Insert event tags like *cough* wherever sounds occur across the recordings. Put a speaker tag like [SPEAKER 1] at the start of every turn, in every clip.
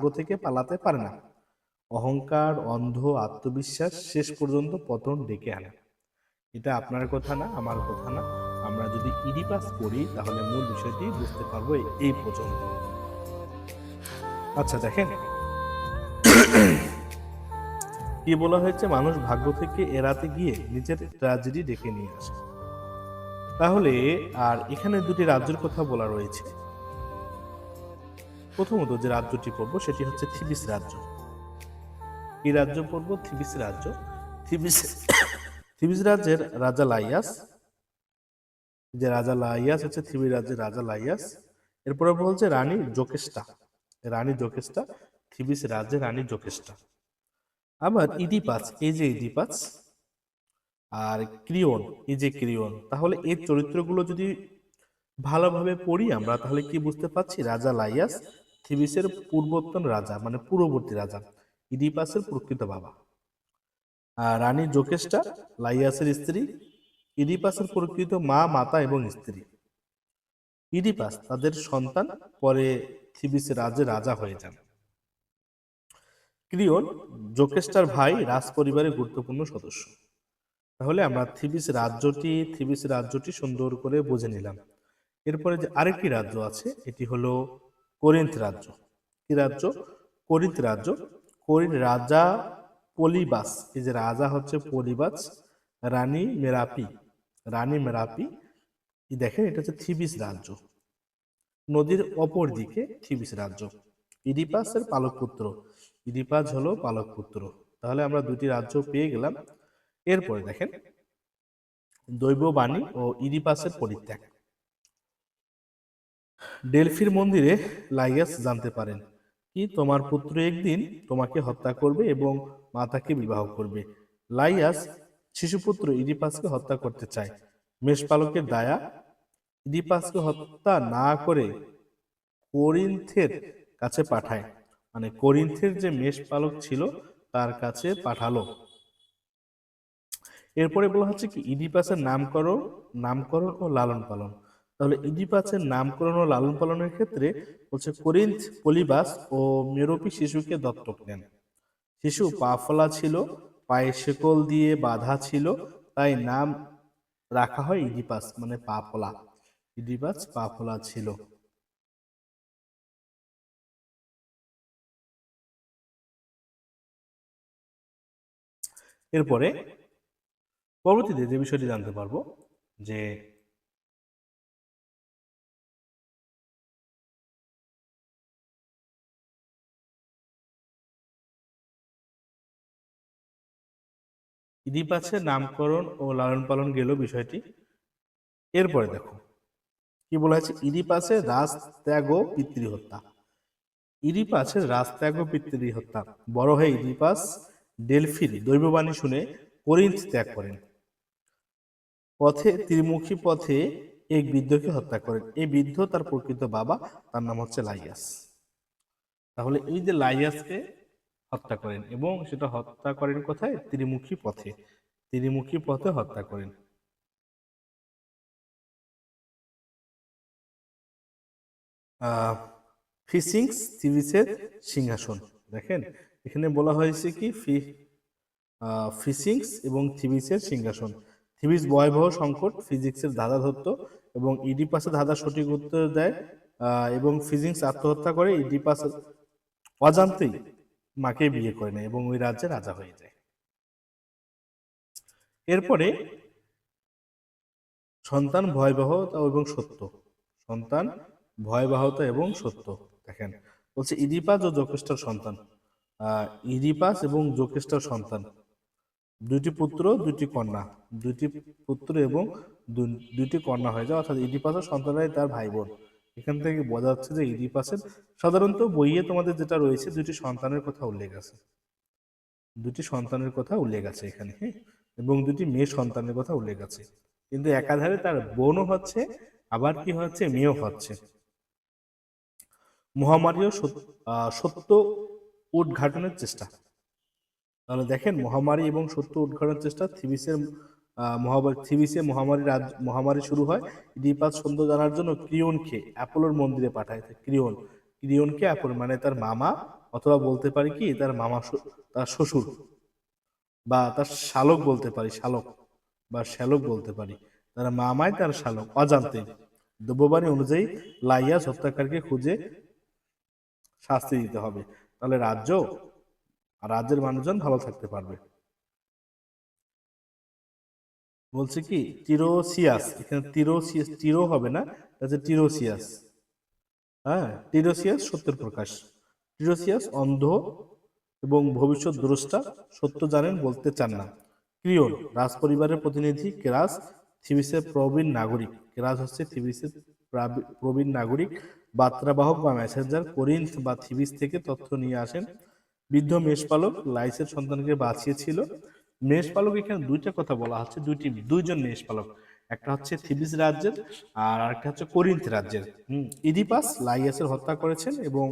[SPEAKER 1] ভাগ্য থেকে পালাতে পারে না। অহংকার, অন্ধ, আত্মবিশ্বাস শেষ পর্যন্ত পতন ডেকে আনে। এটা আপনার কথা না, আমার কথা না। আমরা যদি ইডিপাস করি, তাহলে মূল বিষয়টি বুঝতে পারব এই- পর্যন্ত। আচ্ছা দেখেন। কি বলা হয়েছে? মানুষ ভাগ্য থেকে এড়াতে গিয়ে নিজের ট্র্যাজেডি ডেকে নিয়ে আসে। তাহলে আর এখানে দুটি রাজ্যের কথা বলা রয়েছে। প্রথমত যে রাজ্যটি পড়ব সেটি হচ্ছে থিবিস রাজ্য। কি রাজ্য পড়ব? থিবিস রাজ্য। থিবিস থিবিস রাজ্যের রাজা লাইয়াস। যে রাজা লাইয়াস হচ্ছে থিবি রাজ্যের রাজা লাইয়াস। এরপরে বলছে রানী জোকেস্টা রানী জোকেস্টা থিবিস রাজ্যের রানী জোকেস্টা আবার ইডিপাস, এই যে ইডিপাস আর ক্রিয়ন, এই যে ক্রিয়ন, তাহলে এই চরিত্রগুলো যদি ভালোভাবে পড়ি আমরা, তাহলে কি বুঝতে পারছি? রাজা লাইয়াস থিবিসের পূর্বতন রাজা মানে পূর্ববর্তী রাজা, ইডিপাসের প্রকৃত বাবা। আর রানী জোকেশটা লাইয়াসের স্ত্রী, ইডিপাসের প্রকৃত মা, মাতা এবং স্ত্রী। ইডিপাস তাদের সন্তান, পরে থিবিসের রাজ্যে রাজা হয়ে যান। ক্রিয়ন জোকেস্টার ভাই রাজ পরিবারের গুরুত্বপূর্ণ সদস্য। তাহলে আমরা থিবিস রাজ্যটি থিবিস রাজ্যটি সুন্দর করে বুঝে নিলাম। এরপরে যে আরেকটি রাজ্য আছে, এটি হলো কোরিন্থ রাজ্য। কি রাজ্য? কোরিন্থ রাজ্য। কোরিন রাজা পলিবাস। এই যে রাজা হচ্ছে পলিবাস, রানী মেরাপি। রানী মেরাপি। দেখেন, এটা হচ্ছে থিবিস রাজ্য। নদীর অপর দিকে থিবিস রাজ্য। ইডিপাসের পালক পুত্র ইডিপাস হলো পালক পুত্র তাহলে আমরা দুটি রাজ্য পেয়ে গেলাম। এরপরে দেখেন, দৈববাণী ও ইডিপাসের পরিত্যাগ। ডেলফির মন্দিরে লাইয়াস জানতে পারেন কি তোমার পুত্র একদিন তোমাকে হত্যা করবে এবং মাতাকে বিবাহ করবে। লাইয়াস শিশুপুত্র ইডিপাসকে হত্যা করতে চায়। মেষপালকের দায়া, ইডিপাসকে হত্যা না করে কোরিন্থের কাছে পাঠায়। মানে কোরিন্থের যে মেষপালক ছিল, তার কাছে পাঠালো। এরপরে বলা হচ্ছে কি, ইডিপাসের নামকরণ নামকরণ ও লালন পালন। তাহলে ইডিপাসের নামকরণ ও লালন পালনের ক্ষেত্রে হচ্ছে কোরিন্থ, পলিবাস ও মেরোপি শিশুকে দত্তক নেন। শিশু পা ফলা ছিল, পায়ে শেকল দিয়ে বাঁধা ছিল, তাই নাম রাখা হয় ইডিপাস মানে পা ফলা। ইডিপাস পা ফলা ছিল। এরপরে পরবর্তীতে যে বিষয়টি জানতে পারব, যে ইডিপাসের নামকরণ ও লালন পালন গেল বিষয়টি। এরপরে দেখো কি বলা হয়েছে? ইডিপাসের রাজ ত্যাগ ও পিতৃহত্যা। ইডিপাসের রাজ ত্যাগ ও পিতৃহত্যা। বড় হয়ে ইদিপাস ডেলফির দৈববাণী শুনে করিন্থ ত্যাগ করেন। পথে ত্রিমুখী পথে এক বৃদ্ধকে হত্যা করেন। এই বৃদ্ধ তার প্রকৃত বাবা তার নাম হচ্ছে লাইয়াস। তাহলে এই যে লাইয়াসকে হত্যা করেন এবং সেটা হত্যা করেন কোথায়? ত্রিমুখী পথে। ত্রিমুখী পথে হত্যা করেন। সিংহাসন। দেখেন, এখানে বলা হয়েছে কি? ফি ফিসিংস এবং থিবিসের সিংহাসন। থিবিস ভয়াবহ সংকট, ফিজিক্সের ধাঁধা ধরত এবং ইডিপাসের ধাঁধা সঠিক উত্তর দেয় এবং ফিজিক্স আত্মহত্যা করে, ইডিপাস অজান্তেই মাকে বিয়ে করে নেয় এবং ওই রাজ্যে রাজা হয়ে যায়। এরপরে সন্তান ভয়াবহতা এবং সত্য। সন্তান ভয়াবহতা এবং সত্য। দেখেন বলছে ইডিপাস ও জোকেস্টার সন্তান। আহ, ইডিপাস এবং জোকেস্টার সন্তান। দুইটি পুত্র দুইটি কন্যা। দুইটি পুত্র এবং দুইটি কন্যা হয়ে যায়। অর্থাৎ ইডিপাসের সন্তানরাই তার ভাই বোন এখান থেকে বোঝা যাচ্ছে যে ইডিপাসের সাধারণত বইয়ে তোমাদের যেটা রয়েছে দুটি সন্তানের কথা উল্লেখ আছে। দুটি সন্তানের কথা উল্লেখ আছে এখানে হ্যাঁ? এবং দুটি মেয়ে সন্তানের কথা উল্লেখ আছে। কিন্তু একাধারে তার বোনও হচ্ছে, আবার কি হচ্ছে? মেয়েও হচ্ছে। মহামারীও সত্য উদ্ঘাটনের চেষ্টা। তাহলে দেখেন, মহামারী এবং সত্য উদ্ঘাটনের চেষ্টা থিবিসের আহ, মহামারী থিবিসে মহামারী রাজ মহামারী শুরু হয়। ইডিপাস সৌন্দর্য জানার জন্য ক্রিয়নকে অ্যাপোলোর মন্দিরে পাঠায় ক্রিয়ন ক্রিয়নকে অ্যাপোলো মানে তার মামা অথবা বলতে পারি কি তার মামা তার শ্বশুর বা তার শালক বলতে পারি শালক বা শ্যালক বলতে পারি। তার মামাই তার শালক অজান্তে। দ্রব্যবাণী অনুযায়ী লাইয়াস হত্যাকারীকে খুঁজে শাস্তি দিতে হবে। তাহলে রাজ্য রাজ্যের মানুষজন ভালো থাকতে পারবে। বলছে কি, টিরোসিয়াস, এখানে টিরোসিয়াস, টিরো হবে না এটা টিরোসিয়াস। হ্যাঁ টিরোসিয়াস সত্যের প্রকাশ। টিরোসিয়াস অন্ধ এবং ভবিষ্যৎ দ্রষ্টা, সত্য জানেন, বলতে চান না। ক্রিয়ন রাজ পরিবারের প্রতিনিধি, কেরাস থিবিসের প্রবীণ নাগরিক। কেরাস হচ্ছে থিবিসের প্রবীণ নাগরিক বার্তাবাহক বা মেসেঞ্জার, করিন্থ বা থিবিস থেকে তথ্য নিয়ে আসেন। বৃদ্ধ মেষপালক, লাইসের সন্তানকে বাঁচিয়েছিল। মেষপালক এখানে দুইটা কথা বলা হচ্ছে, দুইটি, দুইজন মেষপালক। একটা হচ্ছে থিবিস রাজ্যের আর আরেকটা হচ্ছে করিন্থ রাজ্যের। ইডিপাস লাইয়াসের হত্যা করেছেন এবং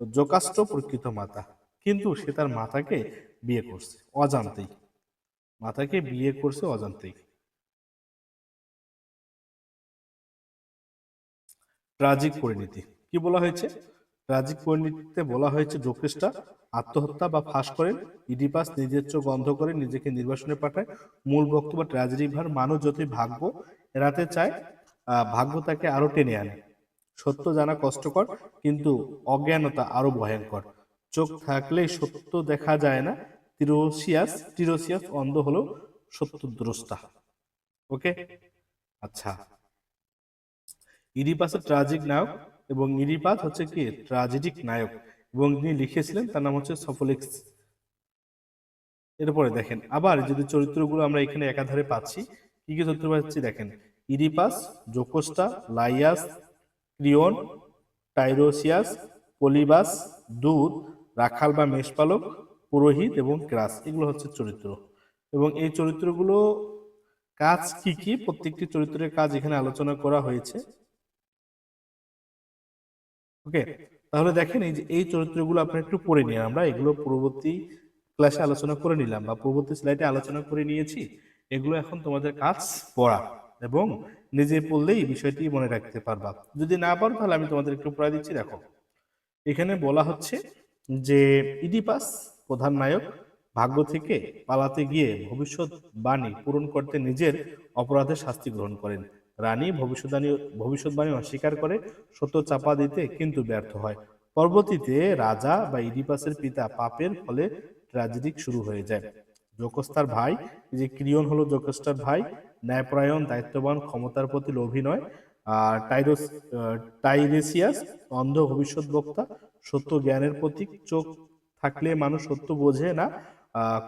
[SPEAKER 1] জোকাস্ট প্রকৃত মাতা। কিন্তু সে তার মাতাকে বিয়ে করছে, অজান্তেই। মাতাকে বিয়ে করছে অজান্তেই। ট্রাজিক পরিণতি। কি বলা হয়েছে? ট্রাজিক পরিণতিতে বলা হয়েছে জোকেশটা আত্মহত্যা বা ফাঁস করেন ইডিপাস নিজের চোখ বন্ধ করে নিজেকে নির্বাসনে পাঠায়। মূল বক্তব্য, ট্র্যাজেডি ভার মানুষ যতই ভাগ্য। এড়াতে চায় ভাগ্য তাকে আরও টেনে আনে। সত্য জানা কষ্টকর, কিন্তু অজ্ঞানতা আরও ভয়ঙ্কর। চোখ থাকলেই সত্য দেখা যায় না। টিরোসিয়াস তিরোসিয়াস অন্ধ হলো সত্য দ্রষ্টা ওকে? আচ্ছা। ইডিপাসের ট্রাজিক নায়ক এবং ইরিপাত হচ্ছে কি? ট্রাজেডিক নায়ক। এবং যিনি লিখেছিলেন, তার নাম হচ্ছে সফোলিক্স। এরপরে দেখেন, আবার যদি চরিত্রগুলো আমরা এখানে একাধারে পাচ্ছি, কি কি চরিত্র পাচ্ছি দেখেন? ইরিপাস, জোকোস্টা, লাইয়াস, ক্রিয়ন, টাইরোসিয়াস, পলিবাস, দুধ, রাখাল বা মেষপালক, পুরোহিত এবং ক্রাস। এগুলো হচ্ছে চরিত্র। এবং এই চরিত্রগুলো কাজ কি কি? প্রত্যেকটি চরিত্রের কাজ এখানে আলোচনা করা হয়েছে। ওকে তাহলে দেখেন এই যে এই চরিত্রগুলো আপনার একটু পড়ে নিয়ে আমরা এগুলো পূর্ববর্তী ক্লাসে আলোচনা করে নিলাম বা পূর্ববর্তী স্লাইডে আলোচনা করে নিয়েছি। এগুলো এখন তোমাদের কাজ পড়া এবং নিজে পড়লেই বিষয়টি মনে রাখতে পারবা। যদি না পারো তাহলে আমি তোমাদের একটু পড়া দিচ্ছি, দেখো। এখানে বলা হচ্ছে যে ইডিপাস প্রধান নায়ক ভাগ্য থেকে পালাতে গিয়ে ভবিষ্যৎ বাণী পূরণ করতে নিজের অপরাধের শাস্তি গ্রহণ করেন। রানী ভবিষ্যৎবাণী ভবিষ্যৎবাণী অস্বীকার করে, সত্য চাপা দিতে কিন্তু ব্যর্থ হয়। পরবর্তীতে রাজা বা ইডিপাসের পিতা পাপের ফলে ট্র্যাজেডিক শুরু হয়ে যায়। জোকস্তার ভাই যে ক্রিয়ন হলো জোকস্টার ভাই, ন্যায়পরায়ণ, দায়িত্ববান, ক্ষমতার প্রতি লোভী নয়, আর টাইরোস টাইরেসিয়াস, অন্ধ ভবিষ্যৎ বক্তা, সত্য জ্ঞানের প্রতীক, চোখ থাকলে মানুষ সত্য বোঝে না।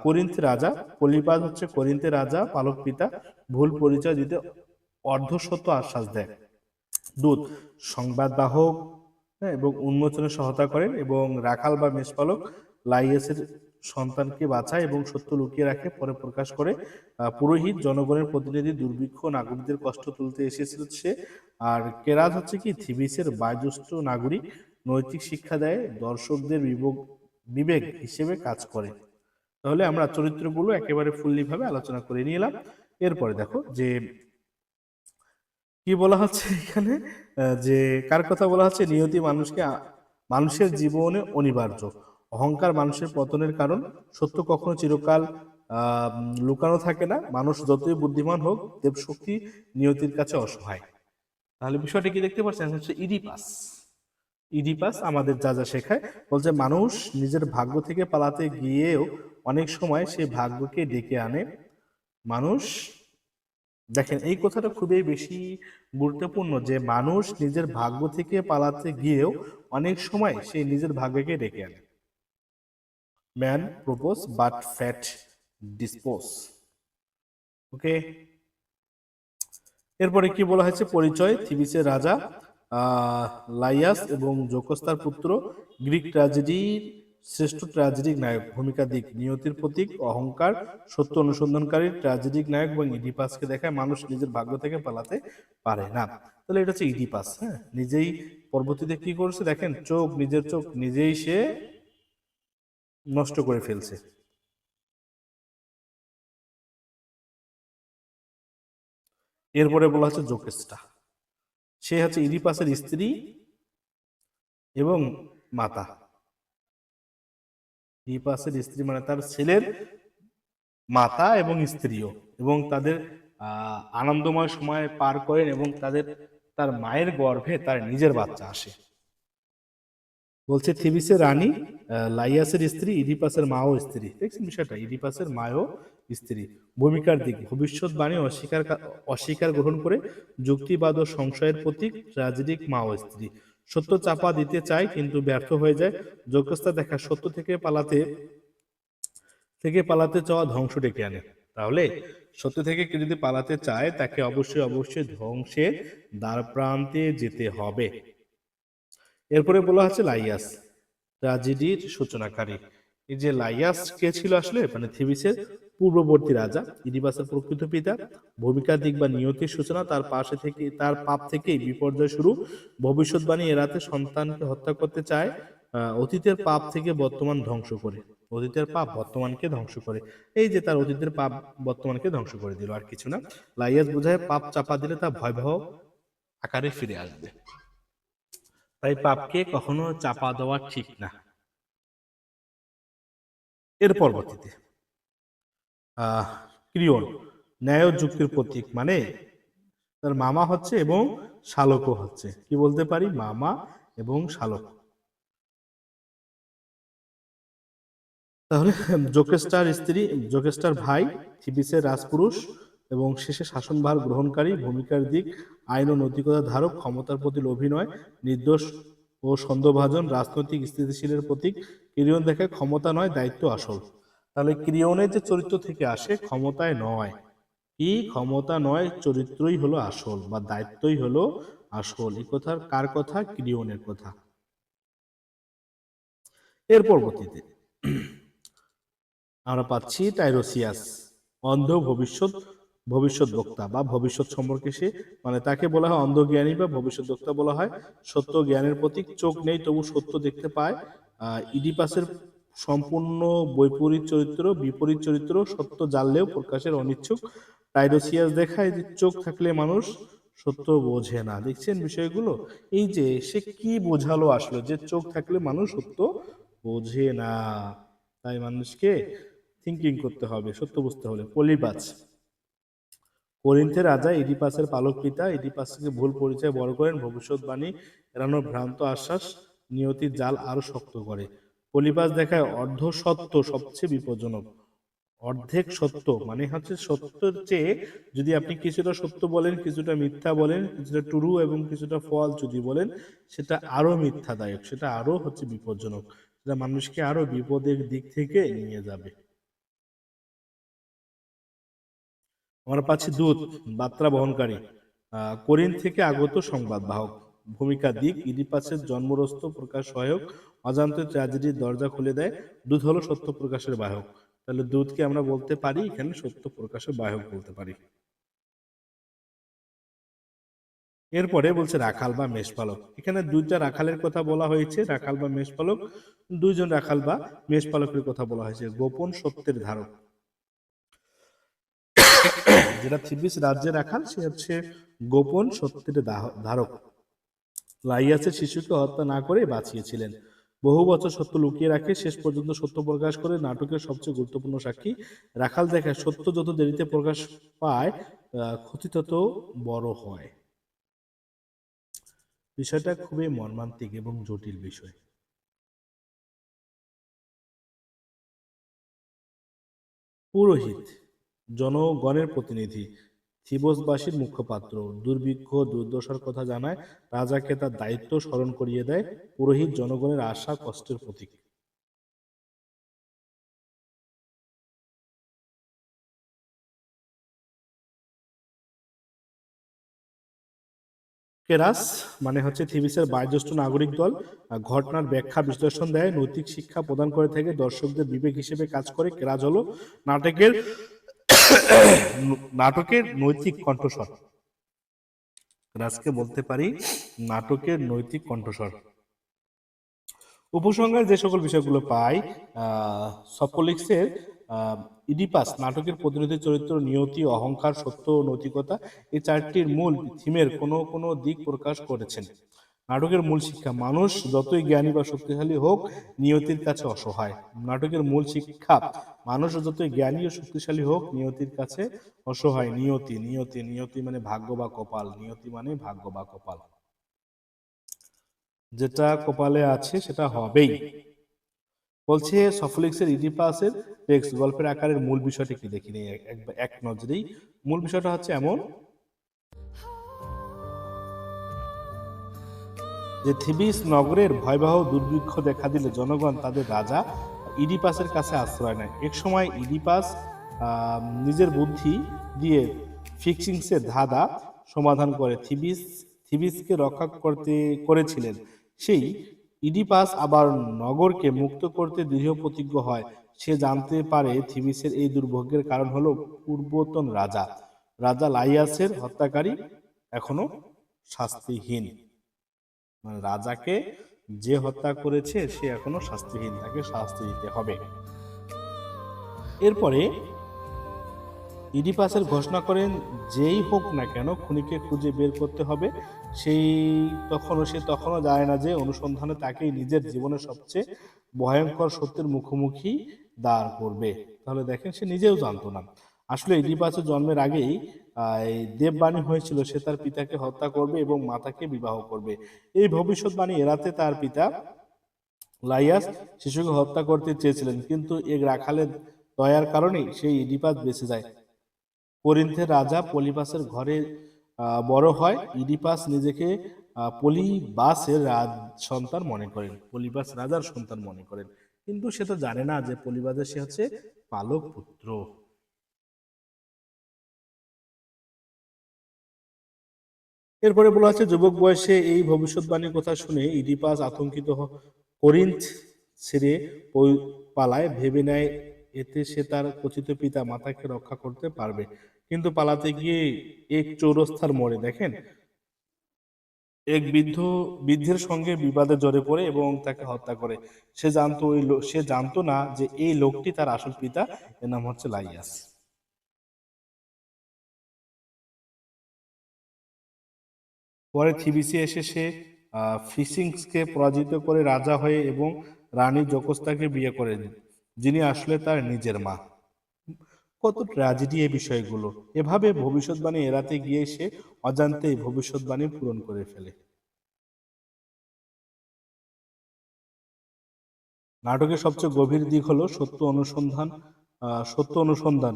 [SPEAKER 1] করিন্থ রাজা পলিপাদ হচ্ছে করিন্থের রাজা, পালক পিতা, ভুল পরিচয় দিতে অর্ধসত্য আশ্বাস দেয়। দূত সংবাদবাহক হ্যাঁ, এবং উন্মোচনে সহায়তা করেন এবং রাখাল বা মেষপালক লাইয়েসের সন্তানকে বাঁচায় এবং সত্য লুকিয়ে রাখে পরে প্রকাশ করে পুরোহিত জনগণের প্রতিনিধি দুর্ভিক্ষ নাগরিকদের কষ্ট তুলতে এসেছিল সে। আর কেরাজ হচ্ছে কি? থিবিসের বায়ুজ্যেষ্ঠ নাগরিক নৈতিক শিক্ষা দেয় দর্শকদের বিবেক- বিবেক হিসেবে কাজ করে। তাহলে আমরা চরিত্রগুলো একেবারে ফুল্লি ভাবে আলোচনা করে নিলাম এরপরে দেখো যে কি বলা হচ্ছে এখানে? যে কার কথা বলা হচ্ছে? নিয়তি মানুষকে মানুষের জীবনে অনিবার্য। অহংকার মানুষের পতনের কারণ। সত্য কখনো চিরকাল লুকানো থাকে না। মানুষ যতই বুদ্ধিমান হোক, দেবশক্তি নিয়তির কাছে অসহায়। তাহলে বিষয়টা কি দেখতে পাচ্ছেন? হচ্ছে ইডিপাস। ইডিপাস আমাদের যা যা শেখায়। বলছে মানুষ নিজের ভাগ্য থেকে পালাতে গিয়েও অনেক সময় সে ভাগ্যকে ডেকে আনে। মানুষ দেখেন, এই কথাটা খুবই বেশি গুরুত্বপূর্ণ যে মানুষ নিজের ভাগ্য থেকে পালাতে গিয়েও অনেক সময় সে নিজের ভাগ্যকে ডেকে আনে। Man propose but fate dispose okay এরপরে কি বলা হয়েছে? পরিচয়, থিবিসের রাজা লাইয়াস এবং জোকস্তার পুত্র, গ্রিক ট্র্যাজেডির শ্রেষ্ঠ ট্র্যাজেডিক নায়ক, ভূমিকা দিক, নিয়তির প্রতীক, অহংকার, সত্য অনুসন্ধানকারী ট্র্যাজেডিক নায়ক এবং ইডিপাসকে দেখায় মানুষ নিজের ভাগ্য থেকে পালাতে পারে না। তাহলে এটা হচ্ছে ইডিপাস হ্যাঁ? নিজেই পরবর্তীতে কি করছে দেখেন, চোখ, নিজের চোখ নিজেই সে নষ্ট করে ফেলছে। এরপরে বলা হচ্ছে জোকেস্টা সে হচ্ছে ইডিপাসের স্ত্রী এবং মাতা। ইডিপাসের স্ত্রী মানে তার ছেলের মাতা এবং স্ত্রীও। এবং তাদের আনন্দময় সময় পার করেন এবং তাদের, তার মায়ের গর্ভে তার নিজের বাচ্চা আসে। বলছে, থিবিসের রানী লাইয়াসের স্ত্রী, ইডিপাসের মাও স্ত্রী। দেখছেন বিষয়টা, ইডিপাসের মাও স্ত্রী। ভূমিকার দিক, ভবিষ্যৎবাণী অস্বীকার অস্বীকার গ্রহণ করে যুক্তিবাদ ও সংশয়ের প্রতীক ট্রাজেডিক মাও স্ত্রী। সত্য চাপা দিতে চায়, কিন্তু ব্যর্থ হয়ে যায়। যোগ্যতা দেখা সত্য থেকে পালাতে থেকে পালাতে চাওয়া ধ্বংস ডেকে আনে। তাহলে সত্য থেকে কেউ যদি পালাতে চায়, তাকে অবশ্যই অবশ্যই ধ্বংসের দ্বার প্রান্তে যেতে হবে। এরপরে বলা হচ্ছে লাইয়াস, ট্রাজেডির সূচনাকারী। এই যে লাইয়াস কে ছিল আসলে? মানে থিবিসের পূর্ববর্তী রাজা ইডিবাসের প্রকৃত পিতা, ভূমিকা দিক বা নিয়তির সূচনা তার পাশে থেকে, তার পাপ থেকেই বিপর্যয় শুরু। ভবিষ্যৎবাণী এড়াতে সন্তানকে হত্যা করতে চায় অতীতের পাপ থেকে বর্তমান ধ্বংস করে। অতীতের পাপ বর্তমানকে ধ্বংস করে। এই যে তার অতীতের পাপ বর্তমানকে ধ্বংস করে দিল, আর কিছু না। লাইয়াস বোঝায়, পাপ চাপা দিলে তা ভয়াবহ আকারে ফিরে আসবে। তাই পাপকে কখনো চাপা দেওয়া ঠিক না। এর পরবর্তীতে ক্রিয়ন ন্যায় যুক্তির প্রতীক মানে তার মামা হচ্ছে এবং শালকও হচ্ছে। কি বলতে পারি? মামা এবং শালক। তাহলে জোকেস্টার স্ত্রী জোকেস্টার ভাই, থিবিসের রাজপুরুষ এবং শেষে শাসনভার গ্রহণকারী, ভূমিকার দিক, আইন ও নৈতিকতা ধারক, ক্ষমতার প্রতি অভিনয়, নির্দোষ ও সন্দেহভাজন রাজনৈতিক স্থিতিশীলের প্রতীক। কিরিয়ন দেখে ক্ষমতা নয়, দায়িত্ব আসল। তাহলে কিরিয়নের যে চরিত্র থেকে আসে ক্ষমতায় নয়। কি? ক্ষমতা নয়, চরিত্রই হলো আসল বা দায়িত্বই হলো আসল। এই কথার কার কথা? কিরিয়নের কথা। এর পরবর্তীতে আমরা পাচ্ছি টাইরোসিয়াস। অন্ধ ভবিষ্যৎ ভবিষ্যৎ বক্তা বা ভবিষ্যৎ সম্পর্কে সে মানে তাকে বলা হয় অন্ধ জ্ঞানী বা ভবিষ্যৎ বক্তা বলা হয়। সত্য জ্ঞানের প্রতীক, চোখ নেই তবু সত্য দেখতে পায়। ইডিপাসের সম্পূর্ণ বৈপরীত চরিত্র বিপরীত চরিত্র সত্য জানলেও প্রকাশের অনিচ্ছুক। টাইরোসিয়াস দেখায় যে চোখ থাকলে মানুষ সত্য বোঝে না। দেখছেন বিষয়গুলো? এই যে সে কি বোঝালো আসলো? যে চোখ থাকলে মানুষ সত্য বোঝে না। তাই মানুষকে থিঙ্কিং করতে হবে, সত্য বুঝতে হলে পলিবাজ করিন্থের রাজা ইডিপাসের পালক পিতা ইডিপাসকে ভুল পরিচয় বড় করেন। ভবিষ্যৎবাণী এড়ানোর ভ্রান্ত আশ্বাস নিয়তির জাল আরও শক্ত করে। পলিবাস দেখায় অর্ধ সত্য সবচেয়ে বিপজ্জনক। অর্ধেক সত্য মানে হচ্ছে সত্যের চেয়ে যদি আপনি কিছুটা সত্য বলেন, কিছুটা মিথ্যা বলেন, কিছুটা টুরু এবং কিছুটা ফল যদি বলেন, সেটা আরও মিথ্যাদায়ক, সেটা আরও হচ্ছে বিপজ্জনক, সেটা মানুষকে আরও বিপদের দিক থেকে নিয়ে যাবে। আমরা পাচ্ছি দূত, বার্তা বহনকারী কোরিন থেকে আগত সংবাদ বাহক, ভূমিকা দিক ইডিপাসের জন্মরস্ত প্রকাশ সহায়ক অজান্তে ট্র্যাজেডির দরজা খুলে দেয়। দুধ হলো সত্য প্রকাশের বাহক। তাহলে দুধকে আমরা বলতে পারি, এখানে সত্য প্রকাশের বাহক বলতে পারি। এরপরে বলছে রাখাল বা মেষপালক। এখানে দুইটা রাখালের কথা বলা হয়েছে, রাখাল বা মেষপালক। দুইজন রাখাল বা মেষপালকের কথা বলা হয়েছে, গোপন সত্যের ধারক। যেটা থিবিস রাজ্যে রাখাল, সে হচ্ছে গোপন সত্যের ধারক। লাইয়াসের শিশুকে হত্যা না করে বাঁচিয়েছিলেন। বহু বছর সত্য লুকিয়ে রাখে, শেষ পর্যন্ত সত্য প্রকাশ করে নাটকের সবচেয়ে গুরুত্বপূর্ণ সাক্ষী। রাখাল দেখায়, সত্য যত দেরিতে প্রকাশ পায় ক্ষতি তত বড় হয়। বিষয়টা খুবই মর্মান্তিক এবং জটিল বিষয়। পুরোহিত, জনগণের প্রতিনিধি থিবসবাসীর মুখপাত্র। দুর্ভিক্ষ, দুর্দশার কথা জানায়, রাজাকে তার দায়িত্ব স্মরণ করিয়ে দেয় পুরোহিত জনগণের আশা, কষ্টের প্রতীক। কেরাস মানে হচ্ছে থিবিসের বয়োজ্যেষ্ঠ নাগরিক দল ঘটনার ব্যাখ্যা বিশ্লেষণ দেয়, নৈতিক শিক্ষা প্রদান করে থেকে দর্শকদের বিবেক হিসেবে কাজ করে কেরাজ হলো নাটকের *coughs* নাটকের নৈতিক কণ্ঠস্বর। রাজকে বলতে পারি নাটকের নৈতিক কণ্ঠস্বর। উপসংহারে যে সকল বিষয়গুলো পাই, আহ ইডিপাস নাটকের প্রতিনিধি চরিত্র, নিয়তি, অহংকার, সত্য ও নৈতিকতা, এই চারটির মূল থিমের কোনো কোনো দিক প্রকাশ করেছেন। নাটকের মূল শিক্ষা, মানুষ যতই জ্ঞানী বা শক্তিশালী হোক, নিয়তির কাছে অসহায়। নাটকের মূল শিক্ষা, মানুষ যতই জ্ঞানী ও শক্তিশালী হোক, নিয়তির কাছে অসহায়। নিয়তি নিয়তি নিয়তি মানে ভাগ্য বা কপাল। নিয়তি মানে ভাগ্য বা কপাল। যেটা কপালে আছে, সেটা হবেই। বলছে সফলিক্সের ইডিপাসের টেক্সট, গল্পের আকারের মূল বিষয়টি কি দেখিনি এক- এক নজরেই। মূল বিষয়টা হচ্ছে এমন যে থিবিস নগরের ভয়াবহ দুর্ভিক্ষ দেখা দিলে জনগণ, তাদের রাজা ইডিপাসের কাছে আশ্রয় নেয়। এক সময় ইডিপাস নিজের বুদ্ধি দিয়ে ফিক্সিংসের ধাঁধা সমাধান করে থিবিস, থিবিসকে রক্ষা করতে, করেছিলেন। সেই ইডিপাস আবার নগরকে মুক্ত করতে দৃঢ় প্রতিজ্ঞ হয়। সে জানতে পারে থিবিসের এই দুর্ভোগের কারণ হলো পূর্বতন রাজা। রাজা লাইয়াসের হত্যাকারী এখনও শাস্তিহীন। মানে রাজাকে যে হত্যা করেছে, সে এখনও শাস্তিহীন, তাকে শাস্তি দিতে হবে। এরপরে ইডিপাসের ঘোষণা করেন, যেই হোক না কেন, খুনিকে খুঁজে বের করতে হবে। সেই তখনও, সে তখনও জানে না যে অনুসন্ধানে তাকেই নিজের জীবনের সবচেয়ে ভয়ঙ্কর সত্যের মুখোমুখি দাঁড় করবে। তাহলে দেখেন, সে নিজেও জানতো না। আসলে ইডিপাসের জন্মের আগেই দেববাণী হয়েছিল সে তার পিতাকে হত্যা করবে এবং মাতাকে বিবাহ করবে। এই ভবিষ্যৎবাণী এড়াতে তার পিতা লাইয়াস শিশুকে হত্যা করতে চেয়েছিলেন, কিন্তু এক রাখালের দয়ার কারণেই সেই ইডিপাস বেঁচে যায়। করিন্থের রাজা পলিপাসের ঘরে বড় হয়। ইডিপাস নিজেকে পলিবাসের রাজ, সন্তান মনে করেন। পলিবাস রাজার সন্তান মনে করেন। কিন্তু সে তো জানে না যে পলিবাসের সে হচ্ছে পালক পুত্র এরপরে বলা হচ্ছে, যুবক বয়সে এই ভবিষ্যৎবাণীর কথা শুনে ইডিপাস আতঙ্কিত ছেড়ে পালায়। ভেবে নেয়, এতে সে তার কথিত পিতা মাতাকে রক্ষা করতে পারবে। কিন্তু পালাতে গিয়ে এক চৌরস্তার মরে দেখেন, এক বৃদ্ধ, বৃদ্ধের সঙ্গে বিবাদে জড়ে পড়ে এবং তাকে হত্যা করে। সে জানতো সে জানতো না যে এই লোকটি তার আসল পিতা, এর নাম হচ্ছে লাইয়াস। পরে থিবিসে এসে সে ফিসিংসকে পরাজিত করে রাজা হয়ে এবং রানী জোকস্তাকে বিয়ে করেন যিনি আসলে তার নিজের মা। কত ট্র্যাজেডি এই বিষয়গুলো। এভাবে ভবিষ্যৎবাণী এড়াতে গিয়ে সে অজান্তেই ভবিষ্যৎবাণী পূরণ করে ফেলে। নাটকের সবচেয়ে গভীর দিক হলো সত্য অনুসন্ধান সত্য অনুসন্ধান।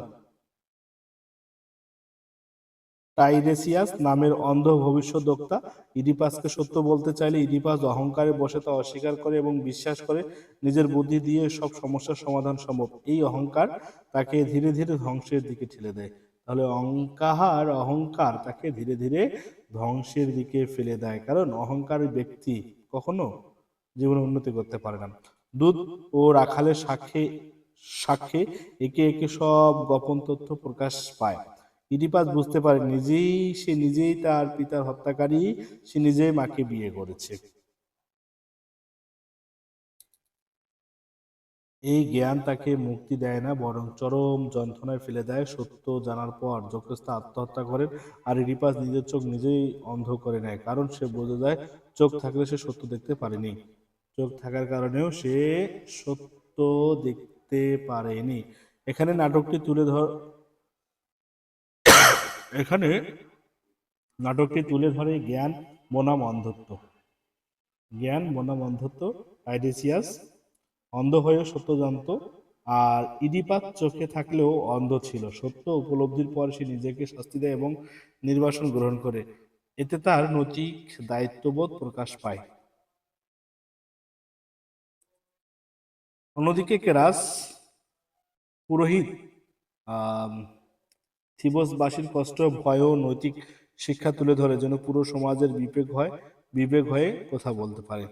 [SPEAKER 1] টাইরেসিয়াস নামের অন্ধ ভবিষ্যদ্বক্তা ইডিপাসকে সত্য বলতে চাইলে ইডিপাস অহংকারে বসে তা অস্বীকার করে এবং বিশ্বাস করে নিজের বুদ্ধি দিয়ে সব সমস্যার সমাধান সম্ভব। এই অহংকার তাকে ধীরে ধীরে ধ্বংসের দিকে ঠেলে দেয়। তাহলে অহংকার অহংকার তাকে ধীরে ধীরে ধ্বংসের দিকে ফেলে দেয়। কারণ অহংকার ব্যক্তি কখনো জীবনে উন্নতি করতে পারে না। দুধ ও রাখালের সাক্ষী সাক্ষ্যে একে একে সব গোপন তথ্য প্রকাশ পায়। ইডিপাস বুঝতে পারে, নিজেই সে নিজেই তার পিতার হত্যাকারী, সে নিজেই মাকে বিয়ে করেছে। এই জ্ঞান তাকে মুক্তি দেয় না, বরং চরম যন্ত্রণায় ফেলে দেয়। সত্য জানার পর যক্ষস্থ আত্মহত্যা করেন আর ইডিপাস নিজের চোখ নিজেই অন্ধ করে নেয়, কারণ সে বোঝা যায় চোখ থাকলে সে সত্য দেখতে পারেনি। চোখ থাকার কারণেও সে সত্য দেখতে পারেনি। এখানে নাটকটি তুলে ধর এখানে নাটকটি তুলে ধরে জ্ঞান বনাম অন্ধত্ব জ্ঞান বনাম অন্ধত্ব আইডেসিয়াস, অন্ধ হয়ে সত্য জানতো, আর ইডিপাত চোখে থাকলেও অন্ধ ছিল। সত্য উপলব্ধির পর সে নিজেকে শাস্তি দেয় এবং নির্বাসন গ্রহণ করে। এতে তার নৈতিক দায়িত্ববোধ প্রকাশ পায়। অন্যদিকে কেরাস পুরোহিত থিবসবাসীর কষ্ট, ভয় ও নৈতিক শিক্ষা তুলে ধরে, যেন পুরো সমাজের বিবেক হয়, বিবেক হয়ে কথা বলতে পারে।